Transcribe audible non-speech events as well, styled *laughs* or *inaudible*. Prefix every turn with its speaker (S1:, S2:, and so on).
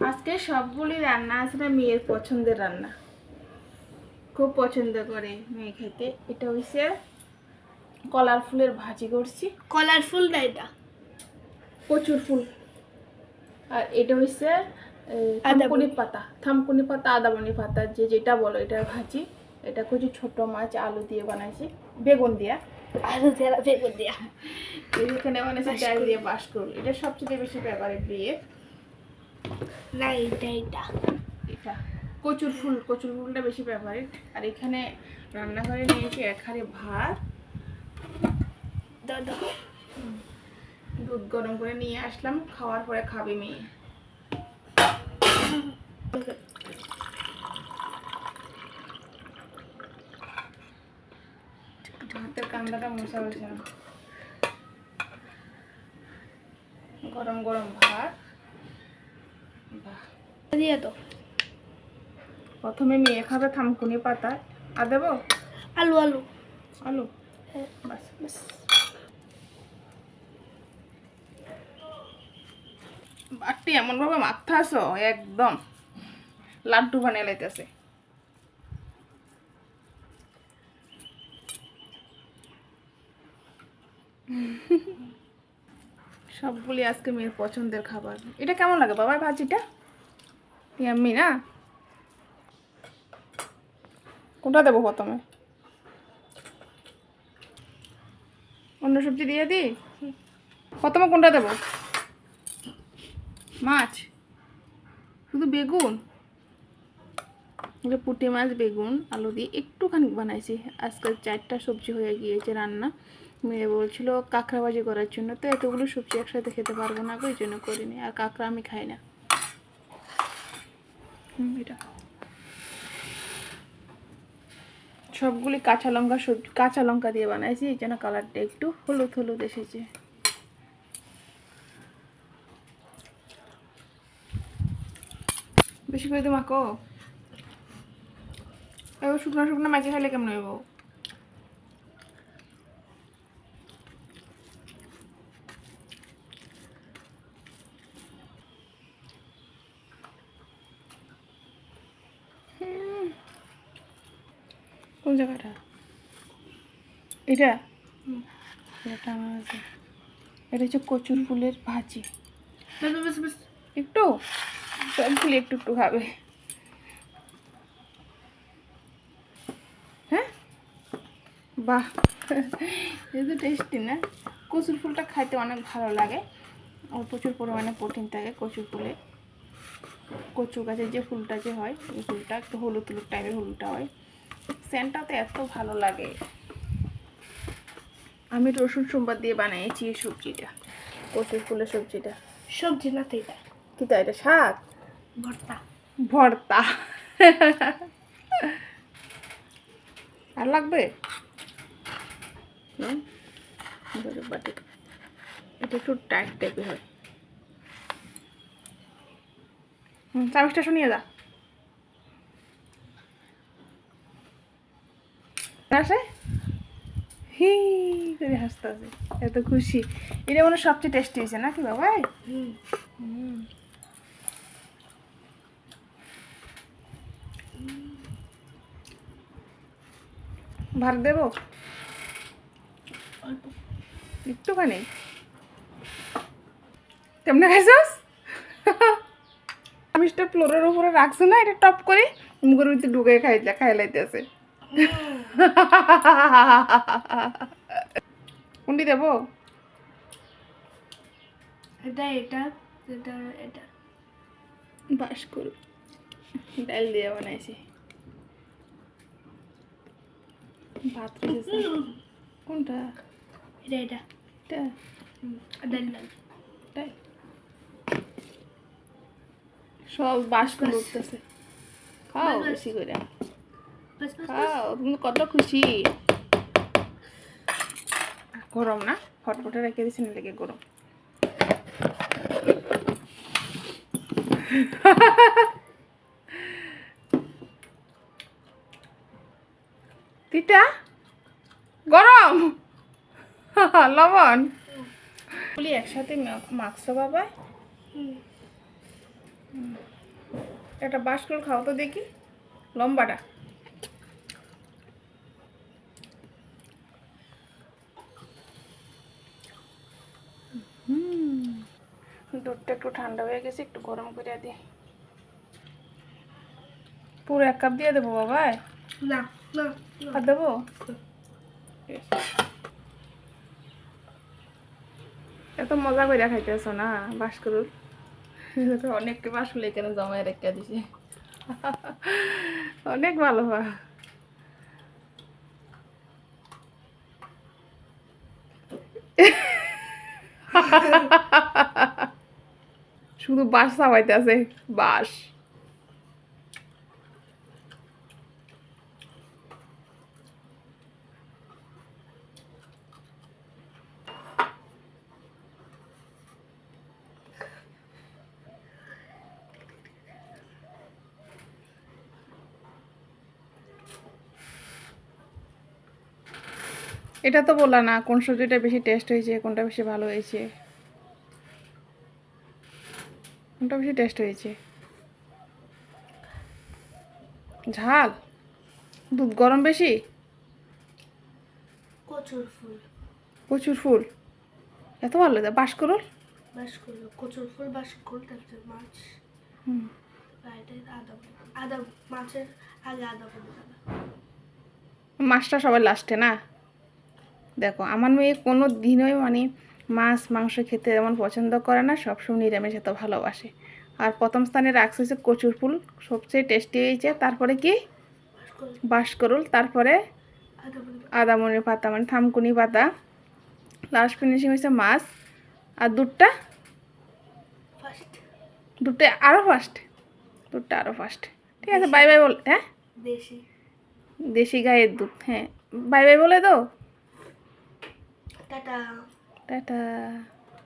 S1: আজকে সবগুলি রান্না আসলে মেয়ের পছন্দের রান্না। খুব পছন্দ করে মেয়ে খেতে। এটা হচ্ছে কলার ফুলের ভাজি করছি।
S2: কালারফুল না এটা?
S1: প্রচুর ফুল। আর এটা হচ্ছে থামকুনি পাতা। থামকুনি পাতা আদাবনি পাতা যে যেটা বলো এটা ভাজি। এটা কিছু ছোট মাছ আলু দিয়ে বানাইছি। বেগুন দিয়া।
S2: আলু দেওয়া বেগুন দেওয়া
S1: এখানে বানাইছি ডাল দিয়ে বাস করল এটা সবচেয়ে বেশি ফেভারিট বিয়ে।
S2: না এটা এটা।
S1: এটা। কচুর ফুল কচুর ফুলটা বেশি ফেভারিট আর এখানে রান্নাঘরে নিয়েছি এক হাড়ি ভাত।
S2: দাদা।
S1: দুধ গরম করে নিয়ে আসলাম খাওয়ার পরে খাবে মেয়ে। হাতের কান্দাটা মশা হয়েছে। গরম গরম ভাত।
S2: দিয়ে তো
S1: প্রথমে মেয়ে খাবে থামকুনি পাতা। আর দেবো?
S2: আলু আলু।
S1: আলু?
S2: হ্যাঁ,
S1: বাস
S2: বাস।
S1: বাটটি এমন ভাবে মাখতে একদম। লাড্ডু বানিয়ে লাইতেছে। সবগুলি আজকে মেয়ের পছন্দের খাবার। এটা কেমন লাগে বাবার ভাজিটা? ইয়াম্মি, না? কোনটা দেবো প্রথমে? অন্য সবজি দিয়ে দিই? প্রথমে কোনটা দেবো? মাছ। শুধু বেগুন? পুঁটি মাছ, বেগুন, আলু দিয়ে একটুখানি বানাইছি। আজকে চারটা সবজি হয়ে গিয়েছে রান্না। মেয়ে বলছিল কাঁকড়া ভাজি করার জন্য তো এতগুলো সবজি একসাথে খেতে পারব না ওই জন্য করিনি, আর কাঁকড়া আমি খাই না। সবগুলি কাঁচা লঙ্কা সবজি কাঁচা লঙ্কা দিয়ে বানাইছি, এই জন্য কালারটা একটু হলুদ হলুদ এসেছে। বেশি করে মাকো এবার শুকনো শুকনো মাকে খাইলে কেমন হইব হুম। কোন জায়গাটা? এটা? এটা আমার আছে এটা হচ্ছে কচুর ফুলের ভাজি। একটু? সবগুলি একটু একটু খাবে। হ্যাঁ? বাহ এই তো টেস্টি না? কচুর ফুলটা খাইতে অনেক ভালো লাগে। আর প্রচুর পরিমাণে প্রোটিন থাকে কচুর ফুলে। কচু গাছের যে ফুলটা যে হয় ওই ফুলটা একটু হলুদ হলুদ টাইপের হলুদটা হয়। সেন্টটাতে এত ভালো লাগে। আমি রসুন সোমবার দিয়ে বানিয়েছি এই সবজিটা কচুর ফুলের সবজিটা।
S2: সবজি না তো এটা?
S1: কি তাই এটা শাক?
S2: ভর্তা।
S1: ভর্তা। আর লাগবে? বাটি। এটা একটু টাইট টাইপের হয়। হুম চাবিসটা শুনিয়ে যা আসে? হি করে হাসতে এত খুশি। এটা মনে সবচেয়ে টেস্টি হয়েছে নাকি বাবাই
S2: হুম।
S1: ভাত দেবো? একটুখানি। কেমনে খাইছস? আমিষটা ফ্লোরের উপরে রাখছো না এটা টপ করে? মুখের ভিতরে ঢুকে খাই খাই লাইতেছে কোনটি দেবো?
S2: এটা এটা এটা এটা।
S1: বাস করু। ডাল দিয়ে বানাইছি। ভাত কোনটা?
S2: এটা এটা।
S1: এটা।
S2: ডাল ডাল।
S1: এটাই সব বাস করে উঠতেছে। খাও। বেশি করে। খাও তুমি কত খুশি গরম না ফটফটে রেখে দিছি না লেগে গরম তিতা গরম লবণ বলি একসাথে মাখছো বাবা একটা বাসকল খাও তো দেখি। লম্বাটা হুম দুধটা একটু ঠান্ডা হয়ে গেছে একটু গরম করে দিই পুরো এক কাপ দিয়ে দেবো বাবাই
S2: না না না।
S1: আর দেবো? এত মজা করে খাইতেছ না বাসকরুর *laughs* অনেককে বাসকল এখানে জমায় রেখে দিছে। *laughs* অনেক ভালো হয় *laughs* শুধু বাস চাবাইতে আছে বাস এটা তো বললা না, কোন সবজিটা বেশি টেস্ট হয়েছে, কোনটা বেশি ভালো হয়েছে। কোনটা বেশি টেস্ট হয়েছে। ঝাল? দুধ গরম বেশি?
S2: কচুর ফুল।
S1: প্রচুর ফুল। এত ভালো লাগে বাস করুন
S2: কচুর ফুল বাস করল তারপরে মাছ।
S1: হুম।
S2: আদা আদা মাছের আগে আদা
S1: মাছটা সবার লাস্টে না? দেখো আমার মেয়ে কোনো দিনই মানে মাছ মাংস খেতে এমন পছন্দ করে না সবসময় নিরামিষ এত ভালোবাসে। আর প্রথম স্থানে রাখছে হচ্ছে কচুর ফুল সবচেয়ে টেস্টি হয়েছে তারপরে কি?
S2: বাস করল
S1: তারপরে আদামনির পাতা। মানে থামকুনি পাতা। লাস্ট ফিনিশিং হয়েছে মাছ। আর দুধটা? দুধটা আরও ফার্স্ট দুধটা আরও ফার্স্ট ঠিক আছে বাই বাই বল হ্যাঁ?
S2: দেশি।
S1: দেশি গায়ের দুধ হ্যাঁ। বাই বাই বলে দাও।
S2: টাটা।
S1: টাটা